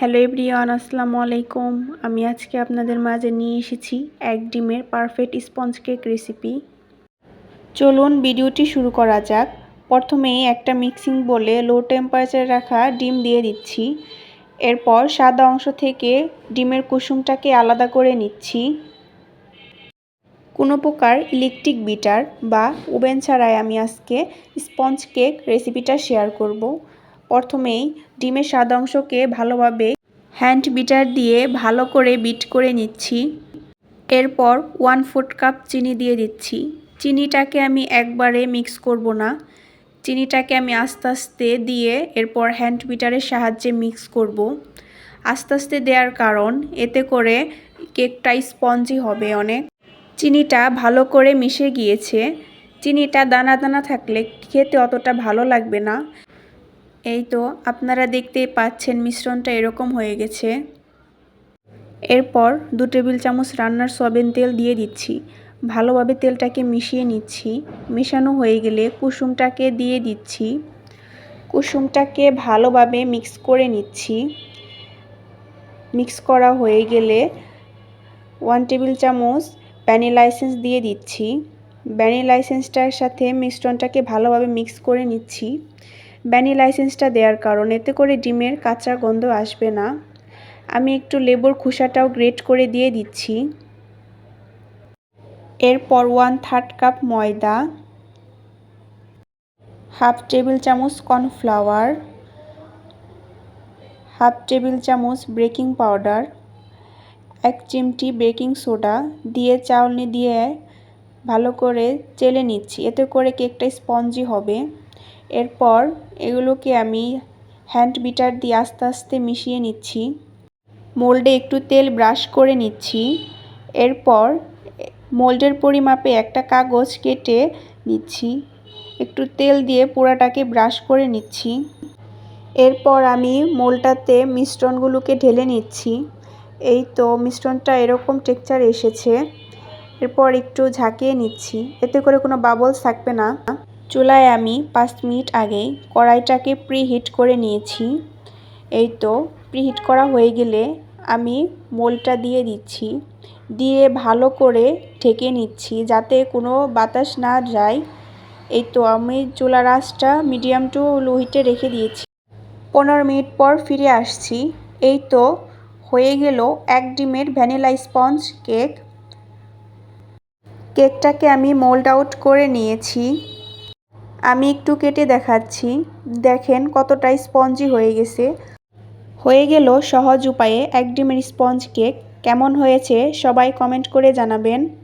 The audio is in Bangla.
হ্যালো এভরিওয়ান, আসসালামু আলাইকুম। আমি আজকে আপনাদের মাঝে নিয়ে এসেছি এক ডিমের পারফেক্ট স্পঞ্জ কেক রেসিপি। চলুন ভিডিওটি শুরু করা যাক। প্রথমে একটা মিক্সিং বলে লো টেম্পারেচারে রাখা ডিম দিয়ে দিচ্ছি। এরপর সাদা অংশ থেকে ডিমের কুসুমটাকে আলাদা করে নিচ্ছি। কোনো প্রকার ইলেকট্রিক বিটার বা ওভেন ছাড়াই আমি আজকে স্পঞ্জ কেক রেসিপিটা শেয়ার করব। প্রথমেই ডিমের সাদা অংশকে ভালোভাবে হ্যান্ড বিটার দিয়ে ভালো করে বিট করে নিচ্ছি। এরপর ওয়ান ফুট কাপ চিনি দিয়ে দিচ্ছি। চিনিটাকে আমি একবারে মিক্স করব না। চিনিটাকে আমি আস্তে আস্তে দিয়ে এরপর হ্যান্ড বিটারের সাহায্যে মিক্স করব। আস্তে আস্তে দেওয়ার কারণ, এতে করে কেকটা স্পঞ্জি হবে অনেক। চিনিটা ভালো করে মিশে গিয়েছে। চিনিটা দানা দানা থাকলে খেতে অতটা ভালো লাগবে না। এই তো, আপনারা দেখতেই পাচ্ছেন মিশ্রণটা এরকম হয়ে গেছে। এরপর দু টেবিল চামচ রান্নার সয়াবিন তেল দিয়ে দিচ্ছি। ভালোভাবে তেলটাকে মিশিয়ে নিচ্ছি। মেশানো হয়ে গেলে কুসুমটাকে দিয়ে দিচ্ছি। কুসুমটাকে ভালোভাবে মিক্স করে নিচ্ছি। মিক্স করা হয়ে গেলে ওয়ান টেবিল চামচ ভ্যানিলা এসেন্স দিয়ে দিচ্ছি। ভ্যানিলা এসেন্সটার সাথে মিশ্রণটাকে ভালোভাবে মিক্স করে নিচ্ছি। ভ্যানিলা এসেন্সটা দেওয়ার কারণ। এতে করে ডিমের কাঁচা গন্ধ আসবে না। আমি একটু লেবুর খোসাটাও গ্রেট করে দিয়ে দিচ্ছি। এরপর ওয়ান থার্ড কাপ ময়দা হাফ টেবিল চামচ কর্নফ্লাওয়ার হাফ টেবিল চামচ বেকিং পাউডার এক চিমটি বেকিং সোডা দিয়ে চাউনি দিয়ে ভালো করে চেলে নিচ্ছি। এতে করে কেকটা স্পঞ্জি হবে। এরপর এগুলোকে আমি হ্যান্ড বিটার দিয়ে আস্তে আস্তে মিশিয়ে নিচ্ছি। মোল্ডে একটু তেল ব্রাশ করে নিচ্ছি। এরপর মোল্ডের পরিমাপে একটা কাগজ কেটে নিচ্ছি। একটু তেল দিয়ে পোড়াটাকে ব্রাশ করে নিচ্ছি। এরপর আমি মোলটাতে মিশ্রণগুলোকে ঢেলে নিচ্ছি। এই তো মিশ্রণটা এরকম টেক্সচার এসেছে। এরপর একটু ঝাঁকিয়ে নিচ্ছি। এতে করে কোনো বাবলস থাকবে না। চুলায় আমি পাঁচ মিনিট আগেই কড়াইটাকে প্রিহিট করে নিয়েছি। এই তো প্রিহিট করা হয়ে গেলে আমি মোলটা দিয়ে দিচ্ছি। দিয়ে ভালো করে ঢেকে নিচ্ছি যাতে কোনো বাতাস না যায়। এই তো, আমি চুলা আঁচটা মিডিয়াম টু লো হিটে রেখে দিয়েছি। পনেরো মিনিট পর ফিরে আসছি। এই তো, হয়ে গেল এক ডিমের ভ্যানিলা স্পঞ্জ কেক। কেকটাকে আমি মোল্ড আউট করে নিয়েছি। আমি একটু কেটে দেখাচ্ছি। দেখেন কতটা স্পঞ্জি হয়ে গেছে। হয়ে গেল সহজ উপায়ে এক ডিমের স্পঞ্জ কেক। কেমন হয়েছে সবাই কমেন্ট করে জানাবেন।